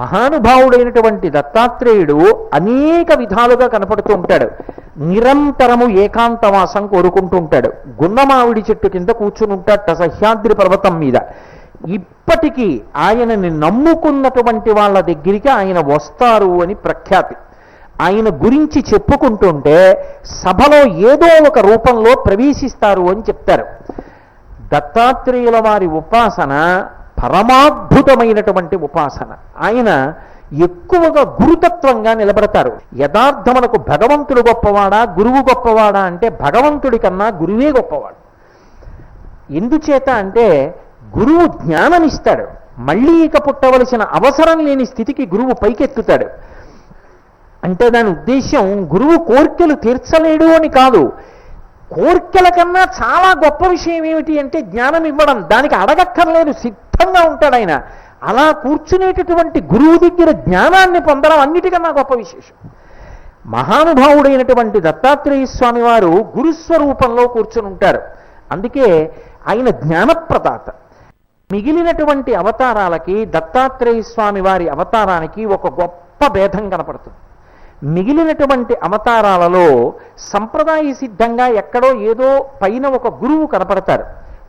మహానుభావుడైనటువంటి దత్తాత్రేయుడు అనేక విధాలుగా కనపడుతూ ఉంటాడు. నిరంతరము ఏకాంతవాసం కోరుకుంటూ ఉంటాడు. గున్నమావిడి చెట్టు కింద కూర్చుని ఉంటాడు సహ్యాద్రి పర్వతం మీద. ఇప్పటికీ ఆయనని నమ్ముకున్నటువంటి వాళ్ళ దగ్గరికి ఆయన వస్తారు అని ప్రఖ్యాతి. ఆయన గురించి చెప్పుకుంటుంటే సభలో ఏదో ఒక రూపంలో ప్రవేశిస్తారు అని చెప్తారు. దత్తాత్రేయుల వారి ఉపాసన పరమాద్భుతమైనటువంటి ఉపాసన. ఆయన ఎక్కువగా గురుతత్వంగా నిలబడతారు. యథార్థమునకు భగవంతుడు గొప్పవాడా గురువు గొప్పవాడా అంటే భగవంతుడి కన్నా గురువే గొప్పవాడు. ఎందుచేత అంటే గురువు జ్ఞానమిస్తాడు మళ్ళీ ఇక పుట్టవలసిన అవసరం లేని స్థితికి గురువు పైకెత్తుతాడు. అంటే దాని ఉద్దేశ్యం గురువు కోర్కెలు తీర్చలేడు అని కాదు. కోర్కెల కన్నా చాలా గొప్ప విషయం ఏమిటి అంటే జ్ఞానం ఇవ్వడం దానికి అడగక్కర్లేదు. సిద్ధంగా ఉంటాడు ఆయన. అలా కూర్చునేటటువంటి గురువు దగ్గర జ్ఞానాన్ని పొందడం అన్నిటికన్నా గొప్ప విశేషం. మహానుభావుడైనటువంటి దత్తాత్రేయ స్వామి వారు గురుస్వరూపంలో కూర్చుని ఉంటారు. అందుకే ఆయన జ్ఞానప్రదాత. మిగిలినటువంటి అవతారాలకి దత్తాత్రేయ స్వామి వారి అవతారానికి ఒక గొప్ప భేదం కనపడుతుంది. మిగిలినటువంటి అవతారాలలో సంప్రదాయ సిద్ధంగా ఎక్కడో ఏదో పైన ఒక గురువు కనపడతారు.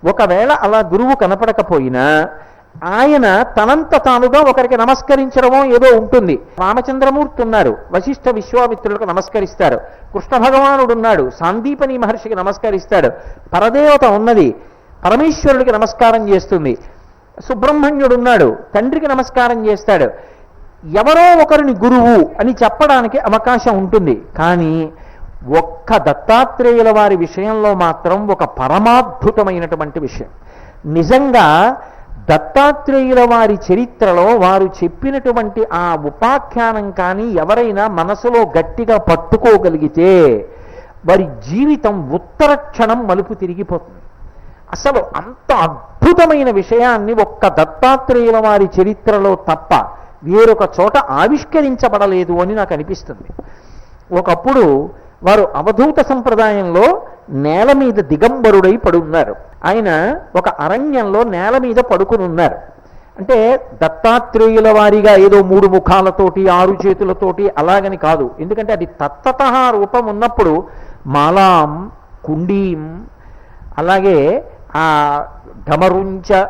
ఒకవేళ అలా గురువు కనపడకపోయినా ఆయన తనంత తానుగా ఒకరికి నమస్కరించడమో ఏదో ఉంటుంది. రామచంద్రమూర్తి ఉన్నారు వశిష్ఠ విశ్వామిత్రులకు నమస్కరిస్తారు. కృష్ణ భగవానుడు ఉన్నాడు సాందీపని మహర్షికి నమస్కరిస్తాడు. పరదేవత ఉన్నది పరమేశ్వరుడికి నమస్కారం చేస్తుంది. సుబ్రహ్మణ్యుడు ఉన్నాడు తండ్రికి నమస్కారం చేస్తాడు. ఎవరో ఒకరిని గురువు అని చెప్పడానికి అవకాశం ఉంటుంది. కానీ ఒక్క దత్తాత్రేయుల వారి విషయంలో మాత్రం ఒక పరమాద్భుతమైనటువంటి విషయం. నిజంగా దత్తాత్రేయుల వారి చరిత్రలో వారు చెప్పినటువంటి ఆ ఉపాఖ్యానం కానీ ఎవరైనా మనసులో గట్టిగా పట్టుకోగలిగితే వారి జీవితం ఉత్తర క్షణం మలుపు తిరిగిపోతుంది. అసలు అంత అద్భుతమైన విషయాన్ని ఒక్క దత్తాత్రేయుల వారి చరిత్రలో తప్ప వేరొక చోట ఆవిష్కరించబడలేదు అని నాకు అనిపిస్తుంది. ఒకప్పుడు వారు అవధూత సంప్రదాయంలో నేల మీద దిగంబరుడై పడున్నారు. ఆయన ఒక అరణ్యంలో నేల మీద పడుకుని ఉన్నారు. అంటే దత్తాత్రేయుల వారిగా ఏదో మూడు ముఖాలతోటి ఆరు చేతులతోటి అలాగని కాదు. ఎందుకంటే అది తత్తత రూపం ఉన్నప్పుడు మాలాం కుండీం అలాగే ఆ ఢమరుంచ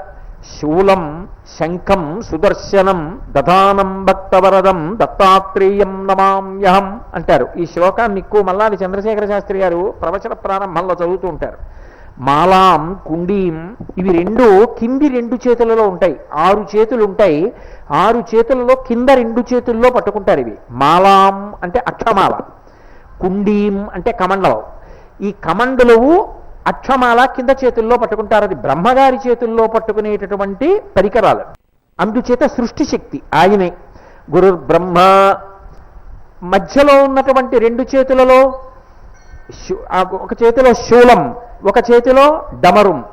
శూలం శంఖం సుదర్శనం దధానం భక్తవరదం దత్తాత్రేయం నమామ్యహం అంటారు. ఈ శ్లోకాన్ని ఎక్కువ మల్లాది చంద్రశేఖర శాస్త్రి గారు ప్రవచన ప్రారంభంలో చదువుతూ ఉంటారు. మాలాం కుండీం ఇవి రెండు కింది రెండు చేతులలో ఉంటాయి. ఆరు చేతులు ఉంటాయి. ఆరు చేతులలో కింద రెండు చేతుల్లో పట్టుకుంటారు ఇవి. మాలాం అంటే అక్షమాల. కుండీం అంటే కమండలం. ఈ కమండలవు అక్షమాల కింద చేతుల్లో పట్టుకుంటారు. అది బ్రహ్మగారి చేతుల్లో పట్టుకునేటటువంటి పరికరాలు. అందుచేత సృష్టి శక్తి ఆయనే. గురు బ్రహ్మ మధ్యలో ఉన్నటువంటి రెండు చేతులలో ఒక చేతిలో శూలం ఒక చేతిలో డమరుం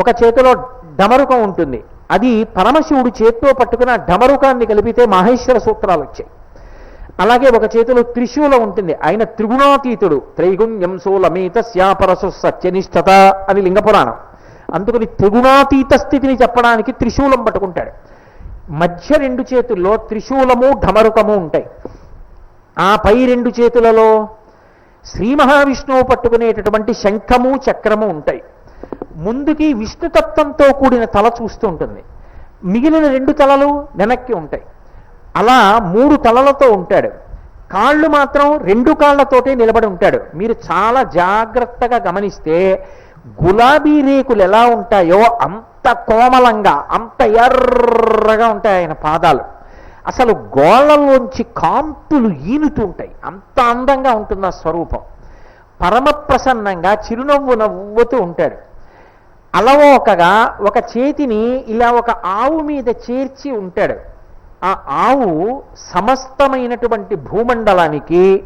ఒక చేతిలో డమరుకం ఉంటుంది. అది పరమశివుడు చేత్తో పట్టుకున్న డమరుకాన్ని కలిపితే మహేశ్వర సూత్రాలు వచ్చాయి. అలాగే ఒక చేతిలో త్రిశూలం ఉంటుంది. ఆయన త్రిగుణాతీతుడు. త్రైగుణ్యం శూలమేత శ్యాపరసు సత్యనిష్టత అని లింగపురాణం. అందుకని త్రిగుణాతీత స్థితిని చెప్పడానికి త్రిశూలం పట్టుకుంటాడు. మధ్య రెండు చేతుల్లో త్రిశూలము ఢమరుకము ఉంటాయి. ఆ పై రెండు చేతులలో శ్రీ మహావిష్ణువు పట్టుకునేటటువంటి శంఖము చక్రము ఉంటాయి. ముందుకి విష్ణుతత్వంతో కూడిన తల చూస్తూ ఉంటుంది. మిగిలిన రెండు తలలు వెనక్కి ఉంటాయి. అలా మూడు తలలతో ఉంటాడు. కాళ్ళు మాత్రం రెండు కాళ్ళతోటే నిలబడి ఉంటాడు. మీరు చాలా జాగ్రత్తగా గమనిస్తే గులాబీ రేకులు ఎలా ఉంటాయో అంత కోమలంగా అంత ఎర్రగా ఉంటాయి ఆయన పాదాలు. అసలు గోళ్ళలోంచి కాంతులు ఈనుతూ ఉంటాయి. అంత అందంగా ఉంటుంది ఆ స్వరూపం. పరమ ప్రసన్నంగా చిరునవ్వు నవ్వుతూ ఉంటాడు. అలవోకగా ఒక చేతిని ఇలా ఒక ఆవు మీద చేర్చి ఉంటాడు. ఆ ఆవు సమస్తమైనటువంటి భూమండలానికి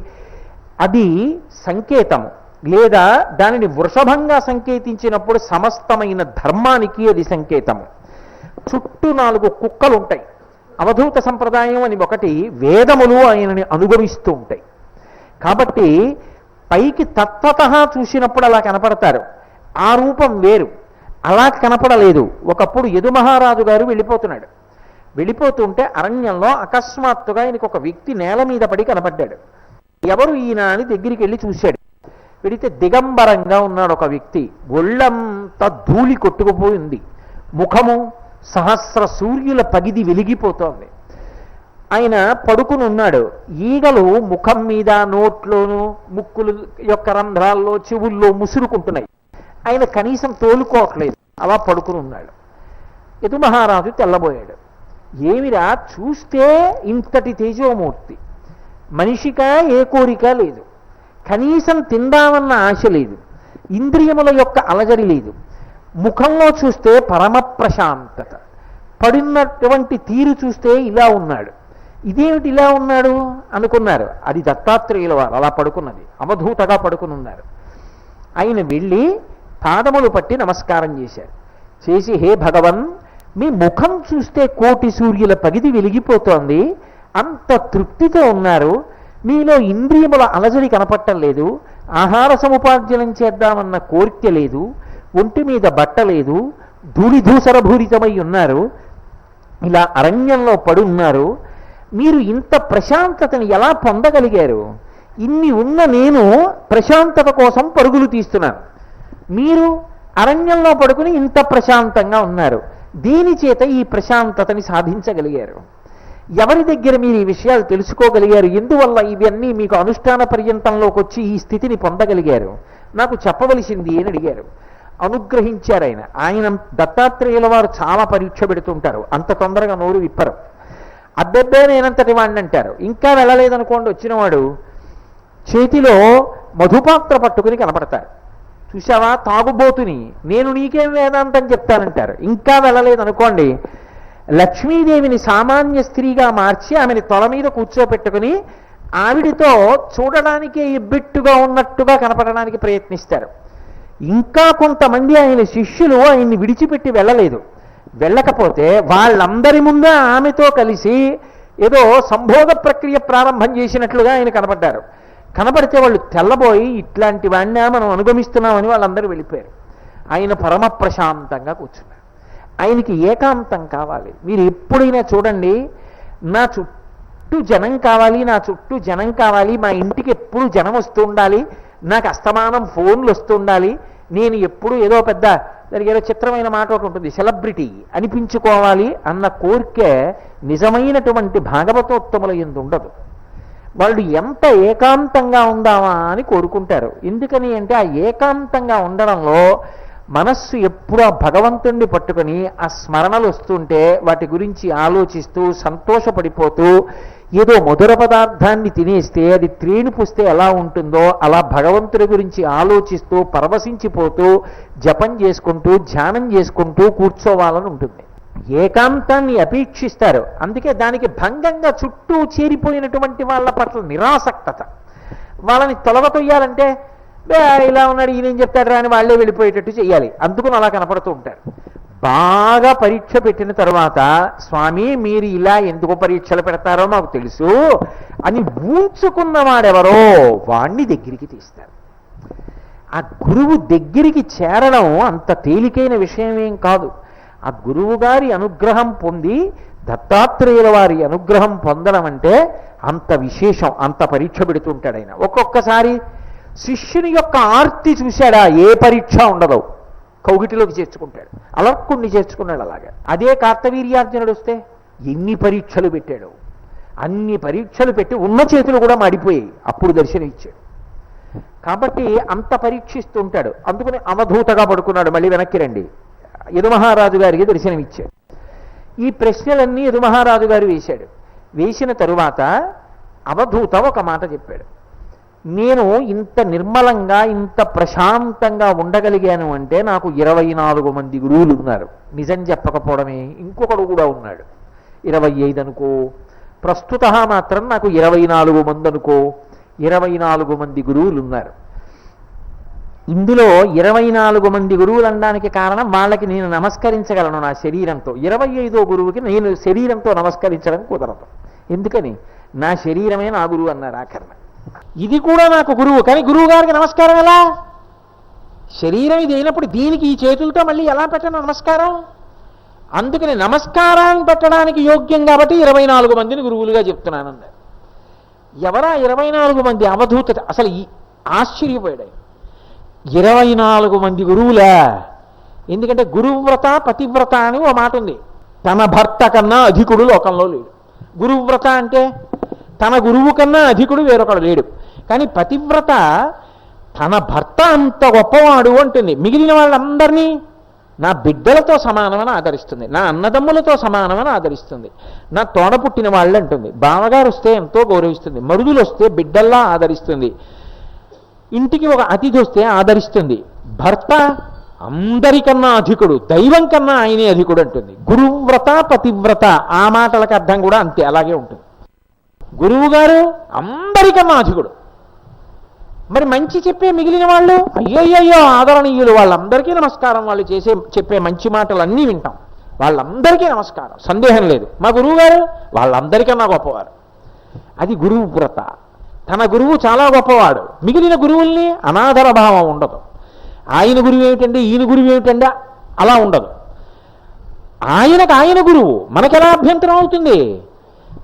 అది సంకేతము. లేదా దానిని వృషభంగా సంకేతించినప్పుడు సమస్తమైన ధర్మానికి అది సంకేతము. చుట్టూ నాలుగు కుక్కలు ఉంటాయి అవధూత సంప్రదాయం అని ఒకటి వేదములు ఆయనని అనుగమిస్తూ ఉంటాయి. కాబట్టి పైకి తత్వత చూసినప్పుడు అలా కనపడతారు. ఆ రూపం వేరు. అలా కనపడలేదు. ఒకప్పుడు యదు మహారాజు గారు వెళ్ళిపోతున్నాడు. వెళ్ళిపోతుంటే అరణ్యంలో అకస్మాత్తుగా ఆయనకు ఒక వ్యక్తి నేల మీద పడి కనపడ్డాడు. ఎవరు ఈయన అని దగ్గరికి వెళ్ళి చూశాడు. వెడితే దిగంబరంగా ఉన్నాడు ఒక వ్యక్తి. ఒళ్ళంతా ధూళి కొట్టుకుపోయింది ముఖము సహస్ర సూర్యుల పగిది వెలిగిపోతోంది. ఆయన పడుకుని ఉన్నాడు. ఈగలు ముఖం మీద నోట్లోను ముక్కులు యొక్క రంధ్రాల్లో చెవుల్లో ముసురుకుంటున్నాయి. ఆయన కనీసం తోలుకోవట్లేదు. అలా పడుకుని ఉన్నాడు. యదు మహారాజు తెల్లబోయాడు. ఏమిరా? చూస్తే ఇంతటి తేజోమూర్తి. మనిషికా ఏ కోరిక లేదు. కనీసం తిందామన్న ఆశ లేదు. ఇంద్రియముల యొక్క అలజడి లేదు. ముఖంలో చూస్తే పరమ ప్రశాంతత. పడినటువంటి తీరు చూస్తే ఇలా ఉన్నాడు. ఇదేమిటి ఇలా ఉన్నాడు? అనుకున్నారు. అది దత్తాత్రేయుల వారు. అలా పడుకున్నది. అవధూతగా పడుకుని ఉన్నారు ఆయన వెళ్ళి పాదములు పట్టి నమస్కారం చేశారు. చేసి హే భగవన్ మీ ముఖం చూస్తే కోటి సూర్యుల పగిది వెలిగిపోతోంది. అంత తృప్తితో ఉన్నారు. మీలో ఇంద్రియముల అలజడి కనపట్టం లేదు. ఆహార సముపార్జనం చేద్దామన్న కోరిక లేదు. ఒంటి మీద బట్ట లేదు. ధూళిధూసరభూరితమై ఉన్నారు. ఇలా అరణ్యంలో పడున్నారు. మీరు ఇంత ప్రశాంతతను ఎలా పొందగలిగారు? ఇన్ని ఉన్న నేను ప్రశాంతత కోసం పరుగులు తీస్తున్నాను. మీరు అరణ్యంలో పడుకుని ఇంత ప్రశాంతంగా ఉన్నారు. దీని చేత ఈ ప్రశాంతతని సాధించగలిగారు. ఎవరి దగ్గర మీరు ఈ విషయాలు తెలుసుకోగలిగారు? ఎందువల్ల ఇవన్నీ మీకు అనుష్ఠాన పర్యంతంలోకి వచ్చి ఈ స్థితిని పొందగలిగారు? నాకు చెప్పవలసింది అని అడిగారు. అనుగ్రహించారు ఆయన. ఆయన దత్తాత్రేయుల వారు చాలా పరీక్ష పెడుతుంటారు. అంత తొందరగా నోరు విప్పరు. అద్దెబ్బే నేనంతటి వాడిని అంటారు. ఇంకా వెళ్ళలేదనుకోండి వచ్చినవాడు చేతిలో మధుపాత్ర పట్టుకుని కనపడతారు. చూసావా తాగుబోతుని. నేను నీకేం వేదాంతం చెప్తానంటారు. ఇంకా వెళ్ళలేదు అనుకోండి లక్ష్మీదేవిని సామాన్య స్త్రీగా మార్చి ఆమెని తొల మీద కూర్చోపెట్టుకుని ఆవిడితో చూడడానికి ఇబ్బిట్టుగా ఉన్నట్టుగా కనపడడానికి ప్రయత్నిస్తారు. ఇంకా కొంతమంది ఆయన శిష్యులు ఆయన్ని విడిచిపెట్టి వెళ్ళలేదు. వెళ్ళకపోతే వాళ్ళందరి ముందే ఆమెతో కలిసి ఏదో సంభోగ ప్రక్రియ ప్రారంభం చేసినట్లుగా ఆయన కనపడ్డారు. కనపడితే వాళ్ళు తెల్లబోయి ఇట్లాంటి వాడినే మనం అనుగమిస్తున్నామని వాళ్ళందరూ వెళ్ళిపోయారు. ఆయన పరమ ప్రశాంతంగా కూర్చున్నారు. ఆయనకి ఏకాంతం కావాలి. మీరు ఎప్పుడైనా చూడండి నా చుట్టూ జనం కావాలి నా చుట్టూ జనం కావాలి మా ఇంటికి ఎప్పుడు జనం వస్తూ ఉండాలి నాకు అస్తమానం ఫోన్లు వస్తూ ఉండాలి నేను ఎప్పుడు ఏదో పెద్ద దానికి ఏదో చిత్రమైన మాట ఒకటి ఉంటుంది సెలబ్రిటీ అనిపించుకోవాలి అన్న కోరికే నిజమైనటువంటి భాగవతోత్తముల ఎందు ఉండదు. వాళ్ళు ఎంత ఏకాంతంగా ఉందామా అని కోరుకుంటారు. ఎందుకని అంటే ఆ ఏకాంతంగా ఉండడంలో మనస్సు ఎప్పుడు ఆ భగవంతుణ్ణి పట్టుకొని ఆ స్మరణలు వస్తుంటే వాటి గురించి ఆలోచిస్తూ సంతోషపడిపోతూ ఏదో మధుర పదార్థాన్ని తినేస్తే అది త్రేణి పుస్తే ఎలా ఉంటుందో అలా భగవంతుడి గురించి ఆలోచిస్తూ పరవశించిపోతూ జపం చేసుకుంటూ ధ్యానం చేసుకుంటూ కూర్చోవాలని ఉంటుంది. ఏకాంతాన్ని అపేక్షిస్తారు. అందుకే దానికి భంగంగా చుట్టూ చేరిపోయినటువంటి వాళ్ళ పట్ల నిరాసక్తత. వాళ్ళని తొలగతొయ్యాలంటే ఇలా ఉన్నాడు ఈయనేం చెప్తాడు అని వాళ్ళే వెళ్ళిపోయేటట్టు చేయాలి అందుకని అలా కనపడుతూ ఉంటారు. బాగా పరీక్ష పెట్టిన తర్వాత స్వామి మీరు ఇలా ఎందుకు పరీక్షలు పెడతారో మాకు తెలుసు అని ఊంచుకున్నవాడెవరో వాణ్ణి దగ్గరికి తీస్తారు. ఆ గురువు దగ్గరికి చేరడం అంత తేలికైన విషయం ఏం కాదు. ఆ గురువు గారి అనుగ్రహం పొంది దత్తాత్రేయుల వారి అనుగ్రహం పొందడం అంటే అంత విశేషం అంత పరీక్ష పెడుతుంటాడు ఆయన. ఒక్కొక్కసారి శిష్యుని యొక్క ఆర్తి చూశాడా ఏ పరీక్ష ఉండదు కౌగిటిలోకి చేర్చుకుంటాడు. అలర్కుణ్ణి చేర్చుకున్నాడు అలాగే. అదే కార్తవీర్యార్జునుడు వస్తే ఎన్ని పరీక్షలు పెట్టాడు అన్ని పరీక్షలు పెట్టి ఉన్న చేతులు కూడా మాడిపోయాయి అప్పుడు దర్శనం ఇచ్చాడు కాబట్టి అంత పరీక్షిస్తూ ఉంటాడు అందుకని అవధూతగా పడుకున్నాడు మళ్ళీ వెనక్కి రండి. యదుమహారాజు గారికి దర్శనం ఇచ్చాడు ఈ ప్రశ్నలన్నీ యదుమహారాజు గారు వేశాడు. వేసిన తరువాత అవధూత ఒక మాట చెప్పాడు. నేను ఇంత నిర్మలంగా ఇంత ప్రశాంతంగా ఉండగలిగాను అంటే నాకు ఇరవై నాలుగు మంది గురువులు ఉన్నారు. నిజం చెప్పకపోవడమే. ఇంకొకడు కూడా ఉన్నాడు. ఇరవై ఐదు అనుకో. ప్రస్తుత మాత్రం నాకు ఇరవై నాలుగు మంది అనుకో. ఇరవై నాలుగు మంది గురువులు ఉన్నారు. ఇందులో ఇరవై నాలుగు మంది గురువులు అనడానికి కారణం వాళ్ళకి నేను నమస్కరించగలను నా శరీరంతో. ఇరవై ఐదో గురువుకి నేను శరీరంతో నమస్కరించడం కుదరదు. ఎందుకని? నా శరీరమే నా గురువు అన్నారు ఆఖరణ ఇది కూడా నాకు గురువు. కానీ గురువు గారికి నమస్కారం ఎలా? శరీరం ఇది అయినప్పుడు దీనికి ఈ చేతులతో మళ్ళీ ఎలా పెట్టను నమస్కారం? అందుకని నమస్కారాన్ని పెట్టడానికి యోగ్యం కాబట్టి ఇరవై నాలుగు మందిని గురువులుగా చెప్తున్నానన్నారు ఎవరా ఇరవై నాలుగు మంది అవధూత అసలు ఆశ్చర్యపోయాడు ఇరవై నాలుగు మంది గురువులా. ఎందుకంటే గురువ్రత పతివ్రత అని ఓ మాట ఉంది. తన భర్త కన్నా అధికుడు లోకంలో లేడు. గురువ్రత అంటే తన గురువు కన్నా అధికుడు వేరొకడు లేడు. కానీ పతివ్రత తన భర్త అంత గొప్పవాడు అంటుంది. మిగిలిన వాళ్ళందరినీ నా బిడ్డలతో సమానమని ఆదరిస్తుంది. నా అన్నదమ్ములతో సమానమని ఆదరిస్తుంది. నా తోడ పుట్టిన వాళ్ళు అంటుంది బావగారు వస్తే ఎంతో గౌరవిస్తుంది. మరుదులు వస్తే బిడ్డల్లా ఆదరిస్తుంది. ఇంటికి ఒక అతిథి వస్తే ఆదరిస్తుంది. భర్త అందరికన్నా అధికుడు దైవం కన్నా ఆయనే అధికుడు అంటుంది. గురువ్రత పతివ్రత ఆ మాటలకు అర్థం కూడా అంతే అలాగే ఉంటుంది. గురువు గారు అందరికన్నా అధికుడు. మరి మంచి చెప్పే మిగిలిన వాళ్ళు? అయ్యయ్యో ఆదరణీయులు వాళ్ళందరికీ నమస్కారం వాళ్ళు చేసే చెప్పే మంచి మాటలు అన్నీ వింటాం. వాళ్ళందరికీ నమస్కారం సందేహం లేదు. మా గురువు గారు వాళ్ళందరికన్నా గొప్పవారు. అది గురువు వ్రత తన గురువు చాలా గొప్పవాడు. మిగిలిన గురువుల్ని అనాదర భావం ఉండదు. ఆయన గురువు ఏమిటండి? ఈయన గురువు ఏమిటండి? అలా ఉండదు. ఆయనకు ఆయన గురువు. మనకెలా అభ్యంతరం అవుతుంది?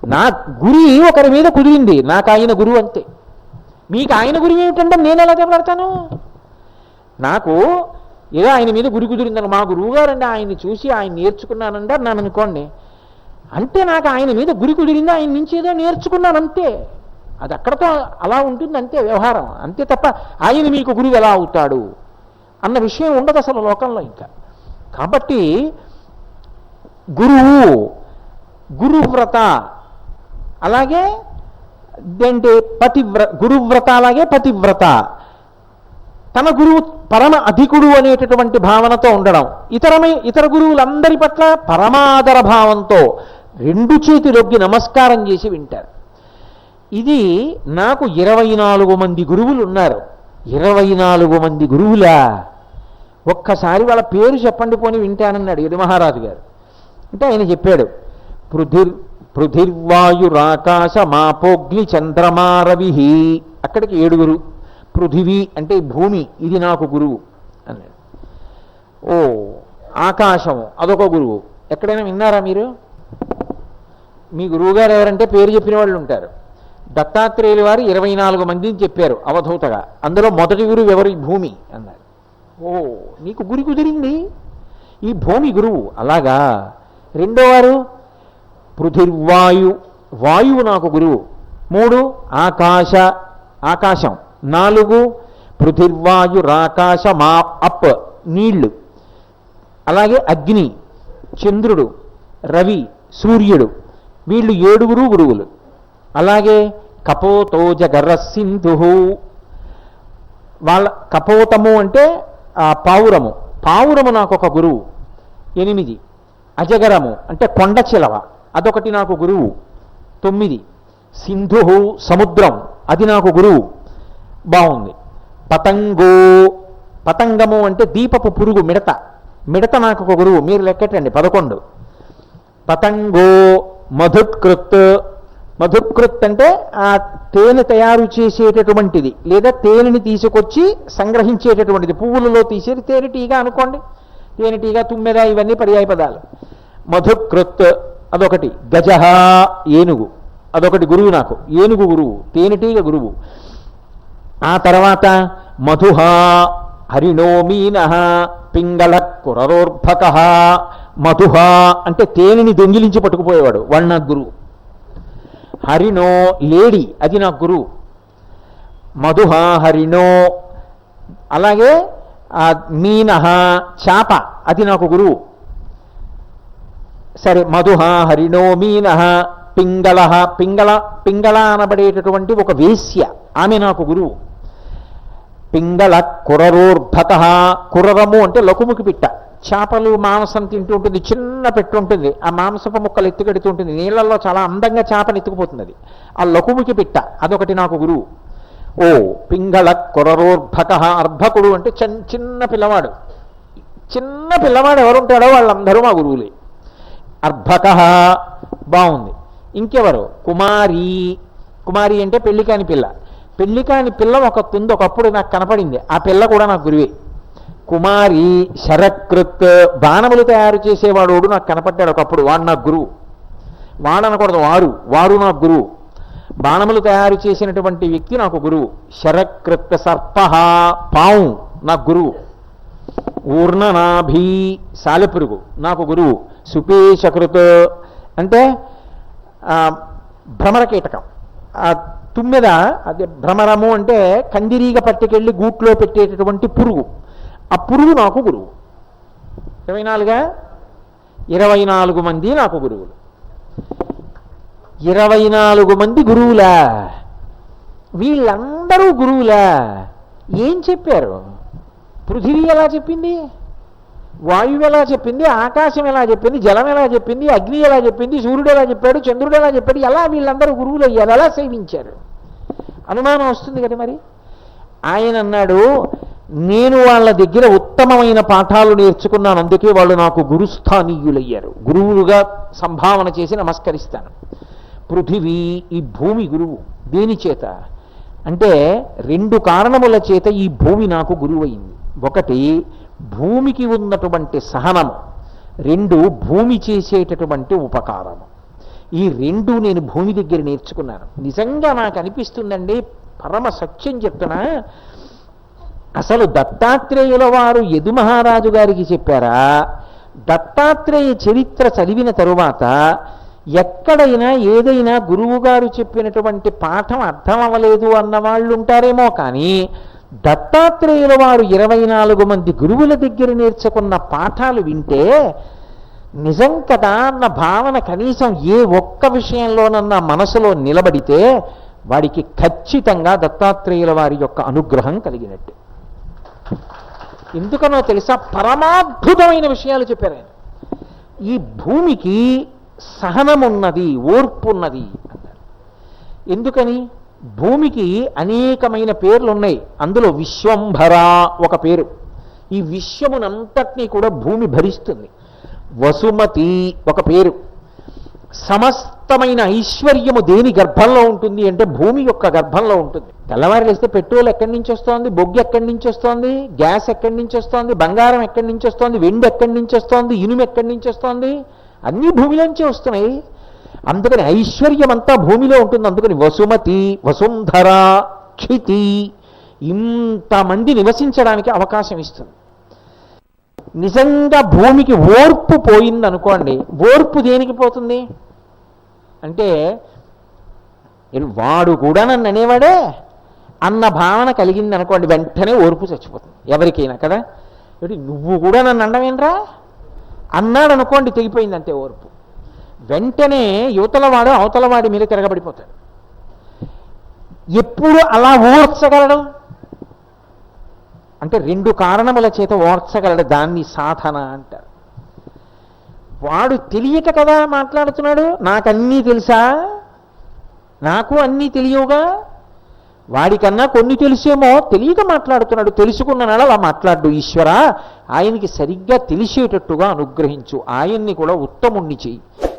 నా గురి ఒకరి మీద కుదిరింది. నాకు ఆయన గురువు అంతే. మీకు ఆయన గురువు ఏమిటంటే నేను ఎలా చెప్పడతాను నాకు ఏదో ఆయన మీద గురి కుదిరిందని మా గురువు గారండి. ఆయన్ని చూసి ఆయన నేర్చుకున్నానంటే అన్నాను అనుకోండి. అంటే నాకు ఆయన మీద గురి కుదిరింది ఆయన నుంచి ఏదో నేర్చుకున్నాను అంతే అది అక్కడతో అలా ఉంటుంది అంతే వ్యవహారం. అంతే తప్ప ఆయన మీకు గురువు ఎలా అవుతాడు అన్న విషయం ఉండదు అసలు లోకంలో ఇంకా. కాబట్టి గురువు గురువ్రత అలాగే ఏంటి పతివ్ర గురువ్రత అలాగే పతివ్రత. తన గురువు పరమ అధికుడు అనేటటువంటి భావనతో ఉండడం. ఇతరమై ఇతర గురువులందరి పట్ల పరమాదర భావంతో రెండు చేతులొగ్గి నమస్కారం చేసి వింటారు. ఇది నాకు ఇరవై నాలుగు మంది గురువులు ఉన్నారు ఇరవై నాలుగు మంది గురువులా? ఒక్కసారి వాళ్ళ పేరు చెప్పండి పోని వింటానన్నాడు యదు మహారాజు గారు. అంటే ఆయన చెప్పాడు పృథిర్ పృథిర్వాయురాకాశ మాపోగ్ని చంద్రమారవి. అక్కడికి ఏడుగురు పృథివీ అంటే భూమి ఇది నాకు గురువు. అన్నాడు. ఓ ఆకాశము అదొక గురువు. ఎక్కడైనా విన్నారా మీరు? మీ గురువుగారు ఎవరంటే పేరు చెప్పిన వాళ్ళు ఉంటారు. దత్తాత్రేయుల వారు ఇరవై నాలుగు మందిని చెప్పారు అవధూతగా. అందులో మొదటి గురువు ఎవరు? ఈ భూమి అన్నారు. ఓ నీకు గురి కుదిరింది? ఈ భూమి గురువు. అలాగా. రెండోవారు పృథిర్వాయు వాయువు నాకు గురువు. మూడు? ఆకాశ. ఆకాశం. నాలుగు? పృథిర్వాయు రాకాశ మా అప్ నీళ్ళు. అలాగే అగ్ని చంద్రుడు రవి సూర్యుడు. వీళ్ళు ఏడుగురు గురువులు. అలాగే కపోతోజ సింధు. వాళ్ళ కపోతము అంటే పావురము. పావురము నాకు ఒక గురువు. ఎనిమిది. అజగరము అంటే కొండ చిలవ. అదొకటి నాకు గురువు. తొమ్మిది. సింధు సముద్రం. అది నాకు గురువు. బాగుంది పతంగో. పతంగము అంటే దీపపు పురుగు మిడత. మిడత నాకు ఒక గురువు. మీరు లెక్కటండి పదకొండు. పతంగో మధుకృత్ మధుకృత్ అంటే ఆ తేనె తయారు చేసేటటువంటిది లేదా తేనెని తీసుకొచ్చి సంగ్రహించేటటువంటిది. పువ్వులలో తీసేది తేనెటీగా అనుకోండి. తేనెటీగా తుమ్మెద ఇవన్నీ పర్యాయ పదాలు. మధుకృత్ అదొకటి. గజహ ఏనుగు. అదొకటి గురువు నాకు. ఏనుగు గురువు. తేనెటీగ గురువు. ఆ తర్వాత మధుహ హరిణోమీన పింగళ కురరోర్భక మధుహ అంటే తేనెని దొంగిలించి పట్టుకుపోయేవాడు వాడు గురువు హరిణో లేడీ అది నా గురువు మధుహ హరిణో. అలాగే ఆ మీనహ చాప అది నాకు గురువు సరే మధుహ హరిణో మీనహ పింగళ పింగళ పింగళ అనబడేటటువంటి ఒక వేశ్య ఆమె నాకు గురువు పింగళ కురరోర్భక కురరము అంటే లకుముకి పిట్ట. చేపలు మాంసం తింటూ ఉంటుంది చిన్న పెట్టు ఉంటుంది. ఆ మాంసపు ముక్కలు ఎత్తుకెడుతూ ఉంటుంది. నీళ్ళల్లో చాలా అందంగా చేపను ఎత్తుకుపోతుంది అది ఆ లకుముకి పిట్ట. అదొకటి నాకు గురువు. ఓ పింగళ కురరోర్భక అర్భకుడు అంటే చిన్న చిన్న పిల్లవాడు. చిన్న పిల్లవాడు ఎవరుంటాడో వాళ్ళందరూ మా గురువులే. అర్భక. బాగుంది ఇంకెవరు? కుమారి. కుమారి అంటే పెళ్ళి కాని పిల్ల. పెళ్ళి కాని పిల్ల ఒక తుంది ఒకప్పుడు నాకు కనపడింది. ఆ పిల్ల కూడా నాకు గురువే. కుమారి శరకృత్ బాణములు తయారు చేసేవాడు నాకు కనపడ్డాడు ఒకప్పుడు. వాడు నా గురువు. వాడు అనకూడదు వారు. వారు నా గురువు. బాణములు తయారు చేసినటువంటి వ్యక్తి నాకు గురువు. శరకృత్ సర్ప పావు నా గురువు. ఊర్ణనాభి సాలెపురుగు నాకు గురువు. సుపేశకృత్ అంటే భ్రమర కీటకం తుమ్మెద అదే భ్రమరము అంటే కందిరీగ పట్టుకెళ్ళి గూట్లో పెట్టేటటువంటి పురుగు. ఆ పురుగు నాకు గురువు. ఇరవై నాలుగా? ఇరవై నాలుగు మంది నాకు గురువులు. ఇరవై నాలుగు మంది గురువులా? వీళ్ళందరూ గురువులా? ఏం చెప్పారు? పృథివీ ఎలా చెప్పింది? వాయువు ఎలా చెప్పింది? ఆకాశం ఎలా చెప్పింది? జలం ఎలా చెప్పింది? అగ్ని ఎలా చెప్పింది? సూర్యుడు ఎలా చెప్పాడు? చంద్రుడు ఎలా చెప్పాడు? ఎలా వీళ్ళందరూ గురువులు అయ్యారు? ఎలా సేవించారు? అనుమానం వస్తుంది కదా మరి? ఆయన అన్నాడు నేను వాళ్ళ దగ్గర ఉత్తమమైన పాఠాలు నేర్చుకున్నాను. అందుకే వాళ్ళు నాకు గురుస్థానీయులయ్యారు. గురువులుగా సంభావన చేసి నమస్కరిస్తాను. పృథివీ ఈ భూమి గురువు. దేని చేత? అంటే రెండు కారణముల చేత ఈ భూమి నాకు గురువైంది. ఒకటి భూమికి ఉన్నటువంటి సహనము రెండు భూమి చేసేటటువంటి ఉపకారము. ఈ రెండు నేను భూమి దగ్గర నేర్చుకున్నాను. నిజంగా నాకు అనిపిస్తుందండి పరమ సత్యం చెప్తున్నా. అసలు దత్తాత్రేయుల వారు యదు మహారాజు గారికి చెప్పారా దత్తాత్రేయ చరిత్ర చదివిన తరువాత ఎక్కడైనా ఏదైనా గురువుగారు చెప్పినటువంటి పాఠం అర్థం అవ్వలేదు అన్న వాళ్ళు ఉంటారేమో కానీ దత్తాత్రేయుల వారు ఇరవై నాలుగు మంది గురువుల దగ్గర నేర్చుకున్న పాఠాలు వింటే నిజం కదా అన్న భావన కనీసం ఏ ఒక్క విషయంలోనన్నా మనసులో నిలబడితే వాడికి ఖచ్చితంగా దత్తాత్రేయుల వారి యొక్క అనుగ్రహం కలిగినట్టు. ఎందుకనో తెలుసా? పరమాద్భుతమైన విషయాలు చెప్పారు ఆయన. ఈ భూమికి సహనమున్నది ఓర్పున్నది అన్నారు. ఎందుకని? భూమికి అనేకమైన పేర్లు ఉన్నాయి అందులో విశ్వంభర ఒక పేరు. ఈ విశ్వమునంతటినీ కూడా భూమి భరిస్తుంది. వసుమతి ఒక పేరు. సమస్తమైన ఐశ్వర్యము దేని గర్భంలో ఉంటుంది అంటే భూమి యొక్క గర్భంలో ఉంటుంది. తెల్లవారు లేస్తే పెట్రోల్ ఎక్కడి నుంచి వస్తోంది? బొగ్గు ఎక్కడి నుంచి వస్తోంది? గ్యాస్ ఎక్కడి నుంచి వస్తోంది? బంగారం ఎక్కడి నుంచి వస్తోంది? వెండి ఎక్కడి నుంచి వస్తోంది? ఇనుము ఎక్కడి నుంచి వస్తోంది? అన్నీ భూమిలోంచి వస్తున్నాయి. అందుకని ఐశ్వర్యం అంతా భూమిలో ఉంటుంది. అందుకని వసుమతి వసుంధర క్షితి ఇంతమంది నివసించడానికి అవకాశం ఇస్తుంది. నిజంగా భూమికి ఓర్పు పోయింది అనుకోండి ఓర్పు దేనికి పోతుంది? అంటే వాడు కూడా నన్ను అనేవాడే అన్న భావన కలిగింది అనుకోండి వెంటనే ఓర్పు చచ్చిపోతుంది. ఎవరికైనా కదా? నువ్వు కూడా నన్ను అండమేనరా అన్నాడు అనుకోండి తెగిపోయింది అంతే ఓర్పు. వెంటనే యువతలవాడు అవతలవాడి మీద తిరగబడిపోతాడు. ఎప్పుడు అలా ఓర్చగలడు? అంటే రెండు కారణముల చేత ఓర్చగలడు దాన్ని సాధన అంటారు. వాడు తెలియక కదా మాట్లాడుతున్నాడు నాకన్నీ తెలుసా? నాకు అన్నీ తెలియవుగా? వాడికన్నా కొన్ని తెలుసేమో తెలియక మాట్లాడుతున్నాడు. తెలుసుకున్న నాడు అలా మాట్లాడు ఈశ్వర ఆయనకి సరిగ్గా తెలిసేటట్టుగా అనుగ్రహించు. ఆయన్ని కూడా ఉత్తముణ్ణి చెయ్యి.